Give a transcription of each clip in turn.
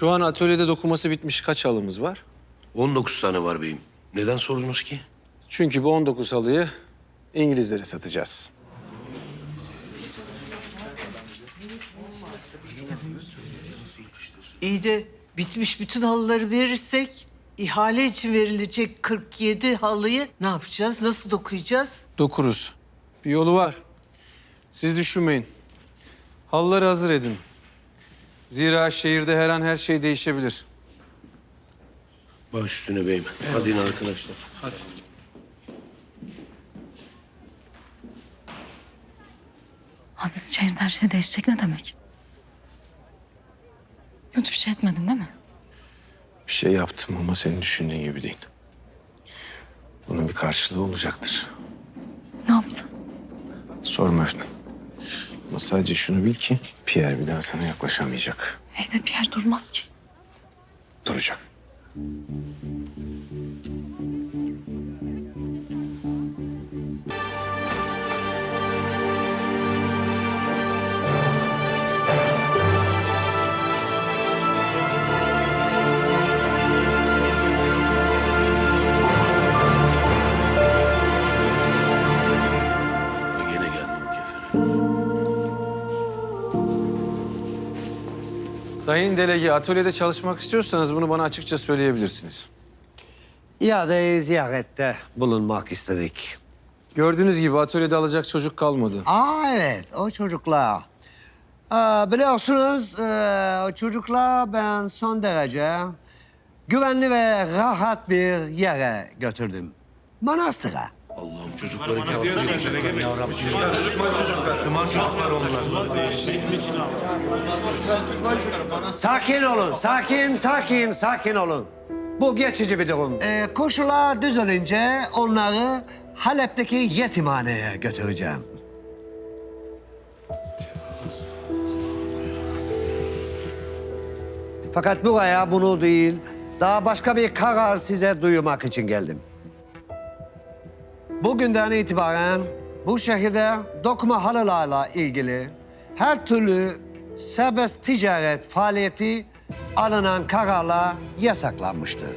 Şu an atölyede dokuması bitmiş kaç halımız var? 19 tane var beyim. Neden sordunuz ki? Çünkü bu 19 halıyı İngilizlere satacağız. İyi de bitmiş bütün halıları verirsek ihale için verilecek 47 halıyı ne yapacağız? Nasıl dokuyacağız? Dokuruz. Bir yolu var. Siz düşünmeyin. Halıları hazır edin. Zira şehirde her an her şey değişebilir. Baş üstüne beyim. Hadi in arkadaşlar. Aziz şehirde her şey değişecek ne demek? Kötü bir şey etmedin değil mi? Bir şey yaptım ama senin düşündüğün gibi değil. Bunun bir karşılığı olacaktır. Ne yaptın? Sorma Efnan. Ama sadece şunu bil ki Pierre bir daha sana yaklaşamayacak. Evde yer durmaz ki. Duracak. Sayın Delege, atölyede çalışmak istiyorsanız bunu bana açıkça söyleyebilirsiniz. İade ziyarette bulunmak istedik. Gördüğünüz gibi atölyede alacak çocuk kalmadı. Aa evet, o çocuklar. Ee, biliyorsunuz ee, o çocuklar ben son derece güvenli ve rahat bir yere götürdüm. Manastıra. Allah'ım çocukları kafir Sakin olun, sakin, sakin, sakin olun. Bu geçici bir durum. Ee, koşullar düzelince onları Halep'teki yetimhaneye götüreceğim. Fakat buraya bunu değil, daha başka bir karar size duyurmak için geldim. Bugünden itibaren bu şehirde dokuma halılarla ilgili her türlü serbest ticaret faaliyeti alınan kararla yasaklanmıştır.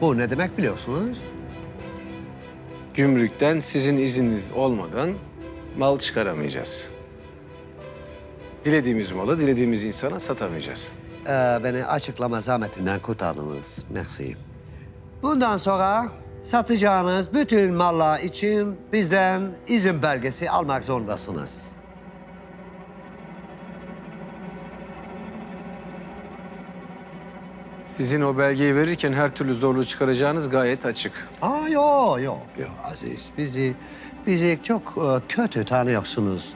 Bu ne demek biliyorsunuz? Gümrükten sizin izniniz olmadan mal çıkaramayacağız. Dilediğimiz malı dilediğimiz insana satamayacağız. Ee, beni açıklama zahmetinden kurtardınız. Merci. Bundan sonra satacağınız bütün mallar için bizden izin belgesi almak zorundasınız. Sizin o belgeyi verirken her türlü zorluğu çıkaracağınız gayet açık. Aa yok yok yok Aziz. Bizi bizi çok e, kötü tanıyorsunuz.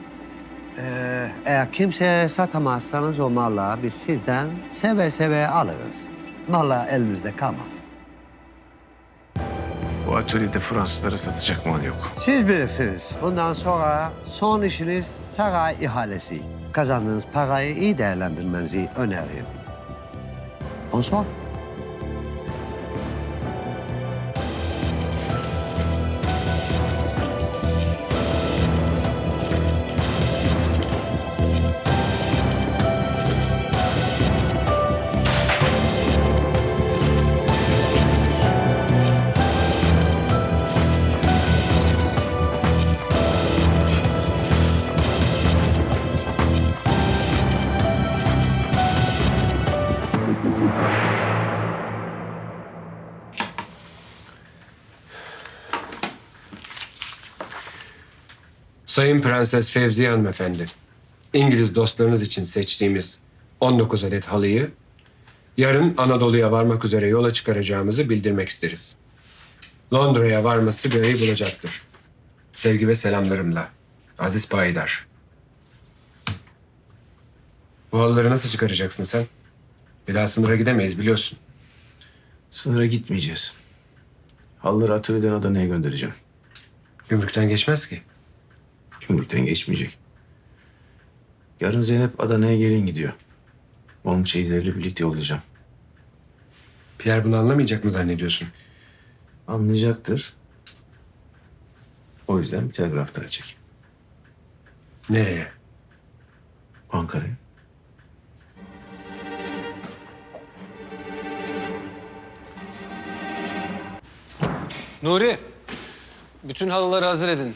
Ee, eğer kimseye satamazsanız o malları biz sizden seve seve alırız. Mallar elinizde kalmaz. Bu atölyede Fransızlara satacak mal yok. Siz bilirsiniz. Bundan sonra son işiniz saray ihalesi. Kazandığınız parayı iyi değerlendirmenizi öneririm. Bonsoir. Sayın Prenses Fevziye Hanımefendi, İngiliz dostlarınız için seçtiğimiz 19 adet halıyı yarın Anadolu'ya varmak üzere yola çıkaracağımızı bildirmek isteriz. Londra'ya varması bir ayı bulacaktır. Sevgi ve selamlarımla. Aziz Payidar. Bu halıları nasıl çıkaracaksın sen? Bir daha sınıra gidemeyiz biliyorsun. Sınıra gitmeyeceğiz. Halıları atölyeden Adana'ya göndereceğim. Gümrükten geçmez ki. Gümrükten geçmeyecek. Yarın Zeynep Adana'ya gelin gidiyor. Onun çeyizleriyle birlikte yollayacağım. Pierre bunu anlamayacak mı zannediyorsun? Anlayacaktır. O yüzden bir telgraf daha çek. Nereye? Ankara'ya. Nuri, bütün halıları hazır edin.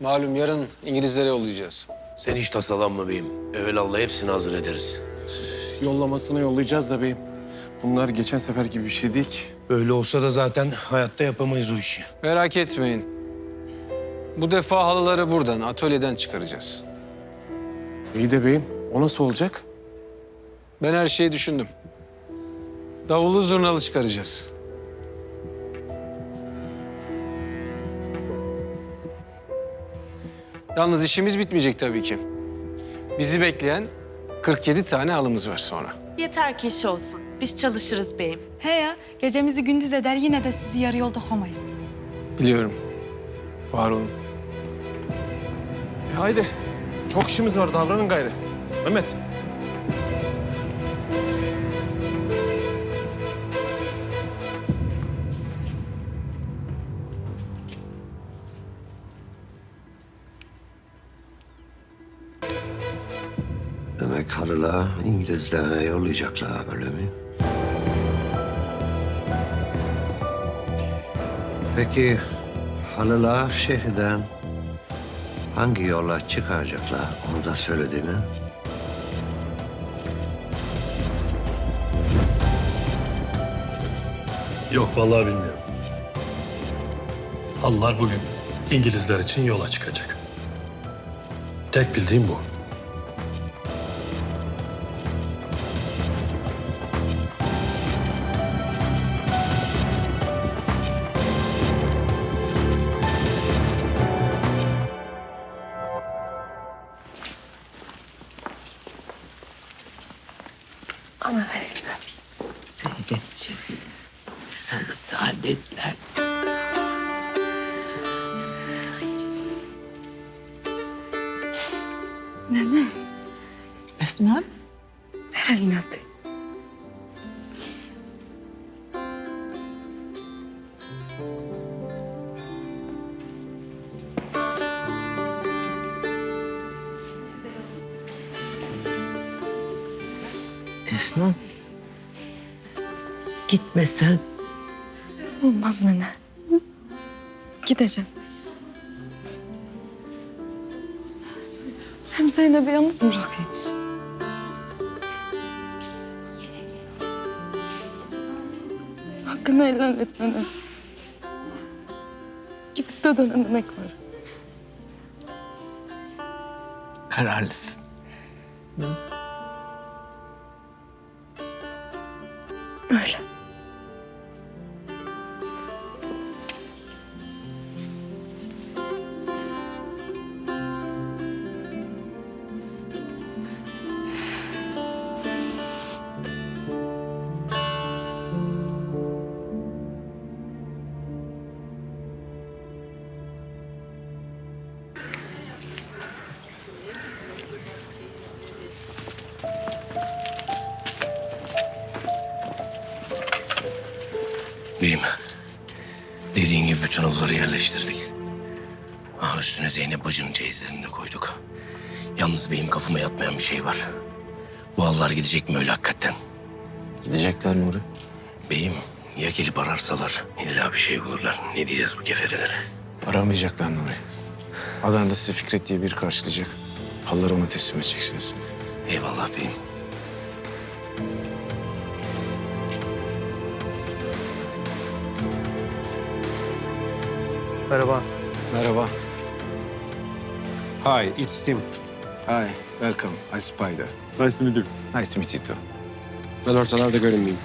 Malum yarın İngilizlere yollayacağız. Sen hiç tasalanma beyim. Evelallah hepsini hazır ederiz. Yollamasına yollayacağız da beyim. Bunlar geçen sefer gibi bir şey değil ki. Öyle olsa da zaten hayatta yapamayız o işi. Merak etmeyin. Bu defa halıları buradan, atölyeden çıkaracağız. İyi de beyim, o nasıl olacak? Ben her şeyi düşündüm. Davullu zurnalı çıkaracağız. Yalnız işimiz bitmeyecek tabii ki. Bizi bekleyen 47 tane halımız var sonra. Yeter ki iş olsun. Biz çalışırız beyim. He ya gecemizi gündüz eder yine de sizi yarı yolda koymayız. Biliyorum. Var olun. E haydi. Çok işimiz var, davranın gayrı. Mehmet. Demek halıla İngilizlere yollayacaklar öyle mi? Peki halılar şehirden hangi yola çıkacaklar onu da söyledi mi? Yok vallahi bilmiyorum. Halılar bugün İngilizler için yola çıkacak. Tek bildiğim bu. Nene. Efendim? Ver elini öpeyim. Gitmesen Olmaz nene. Gideceğim. Hem Zeynep'i yalnız mı bırakayım? Hakkını helal et. Gidip de dönememek var. kararlısın. Öyle. Halıları yerleştirdik. Ah üstüne Zeynep bacının çeyizlerini de koyduk. Yalnız beyim kafama yatmayan bir şey var. Bu halılar gidecek mi öyle hakikaten? Gidecekler Nuri. Beyim, ya gelip ararsalar? İlla bir şey bulurlar. Ne diyeceğiz bu keferelere? Aramayacaklar Nuri. Adana'da sizi Fikret diye biri karşılayacak. Halıları ona teslim edeceksiniz. Eyvallah beyim. Merhaba. Merhaba. Hi, it's Tim. Hi, welcome. I'm Spider. Nice to meet you. Nice to meet you too. Ben ortalarda görünmeyeyim.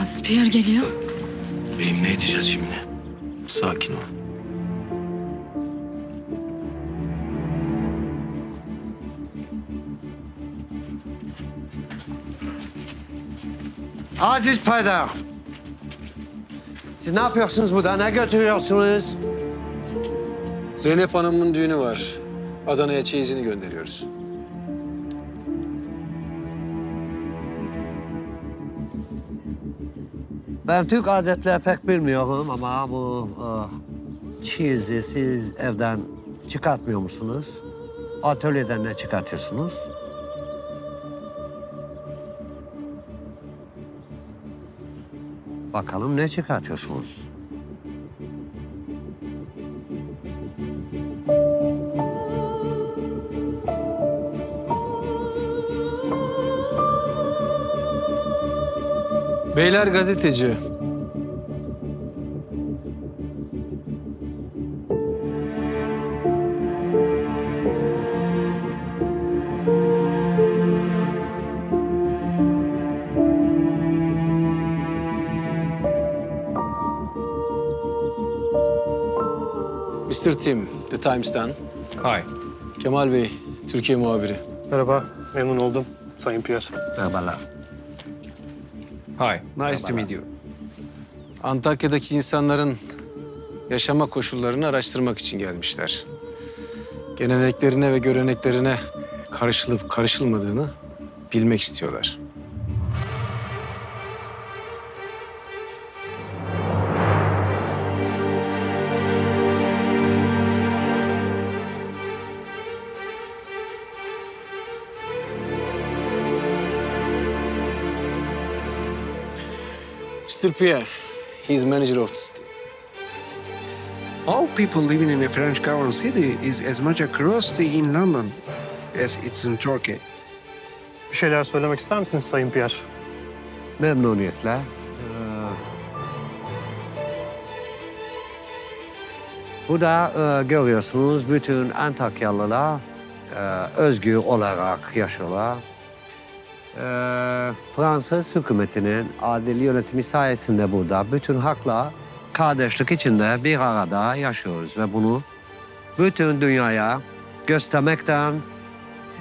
Aziz Pierre geliyor. Beyim ne edeceğiz şimdi? Sakin ol. Aziz Paydar. Siz ne yapıyorsunuz burada? Ne götürüyorsunuz? Zeynep Hanım'ın düğünü var. Adana'ya çeyizini gönderiyoruz. Ben Türk adetleri pek bilmiyorum ama bu e, çizi siz evden çıkartmıyor musunuz? Atölyeden ne çıkartıyorsunuz? Bakalım ne çıkartıyorsunuz? Beyler gazeteci. Mr. Tim, The Times'tan. Hi. Kemal Bey, Türkiye muhabiri. Merhaba, memnun oldum Sayın Pierre. Merhabalar. Hi. Nice to meet you. Antakya'daki insanların yaşama koşullarını araştırmak için gelmişler. Geleneklerine ve göreneklerine karışılıp karışılmadığını bilmek istiyorlar. Mr. Pierre, he's manager of this team. All people living in a French capital city is as much a curiosity in London as it's in Turkey. Bir şeyler söylemek ister misiniz Sayın Pierre? Memnuniyetle. Ee, burada e, görüyorsunuz bütün Antakyalılar e, özgür olarak yaşıyorlar. E, Fransız hükümetinin adil yönetimi sayesinde burada bütün hakla kardeşlik içinde bir arada yaşıyoruz ve bunu bütün dünyaya göstermekten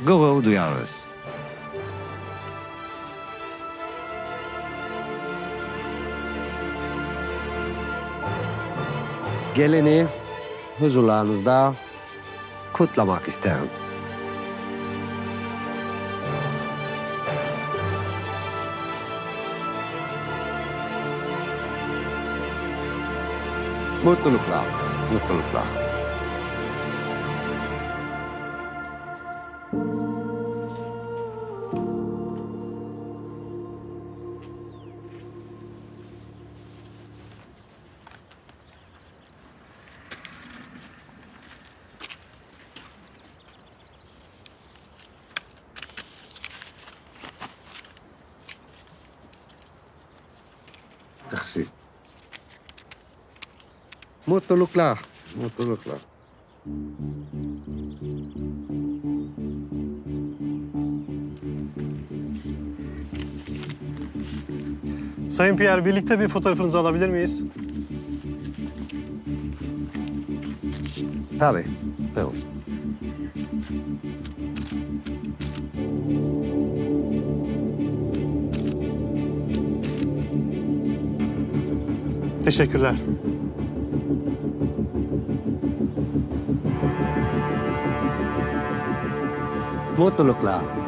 gurur duyarız. Gelini huzurlarınızda kutlamak isterim. Mutluluklar, mutluluklar. Merci. Mutluluklar, mutluluklar. Sayın Pierre, birlikte bir fotoğrafınızı alabilir miyiz? Tabii, buyurun. Teşekkürler. Mutluluklar.